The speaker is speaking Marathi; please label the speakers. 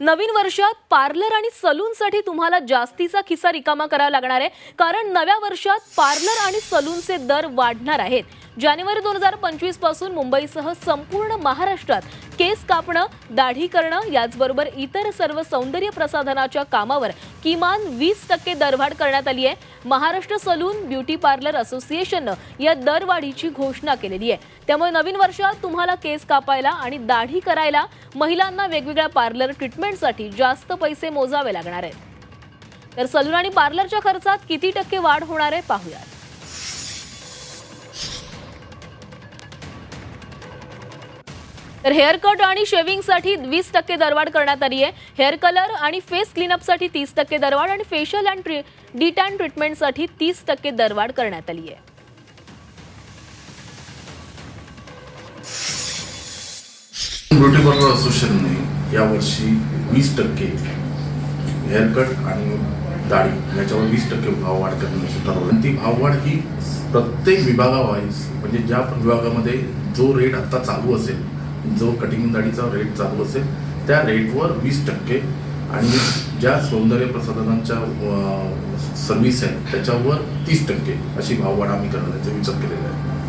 Speaker 1: नवीन वर्षात पार्लर आणि सलूनसाठी तुम्हाला जास्तीचा खिसा रिकामा करावा लागणार आहे. कारण नव्या वर्षात पार्लर आणि सलूनचे दर वाढणार आहेत. जानेवारी दोन हजार पंचवीसपासून मुंबईसह संपूर्ण महाराष्ट्रात केस कापणं दाढी करणं याचबरोबर इतर सर्व सौंदर्य प्रसाधनाच्या कामावर किमान वीस टक्के दरवाढ करण्यात आली आहे. महाराष्ट्र सलून ब्युटी पार्लर असोसिएशननं या दरवाढीची घोषणा केलेली आहे. त्यामुळे नवीन वर्षात तुम्हाला केस कापायला आणि दाढी करायला महिलांना वेगवेगळ्या पार्लर ट्रीटमेंटसाठी जास्त पैसे मोजावे लागणार आहेत. तर सलून आणि पार्लरच्या खर्चात किती टक्के वाढ होणार आहे पाहूयात. तर हेअर कट आणि शेव्हिंगसाठी वीस टक्के दरवाढ करण्यात आली आहे. हेअर कलर आणि फेस क्लीनअपसाठी तीस टक्के दरवाढ आणि फेशियल अँड ट्री डिटॅन ट्रीटमेंटसाठी तीस टक्के दरवाढ करण्यात आली आहे.
Speaker 2: ब्युटी पार्लर असोसिएशनने यावर्षी वीस टक्के हेअरकट आणि दाढी याच्यावर वीस टक्के भाववाढ करण्याचं ठरवलं ती भाववाढ ही प्रत्येक विभागावाईज म्हणजे ज्या विभागामध्ये जो रेट आता चालू असेल जो कटिंग दाढीचा रेट चालू असेल त्या रेटवर वीस टक्के आणि ज्या सौंदर्य प्रसाधनांच्या सर्व्हिस आहेत त्याच्यावर तीस टक्के अशी भाववाढ आम्ही करण्याचा विचार केलेला आहे.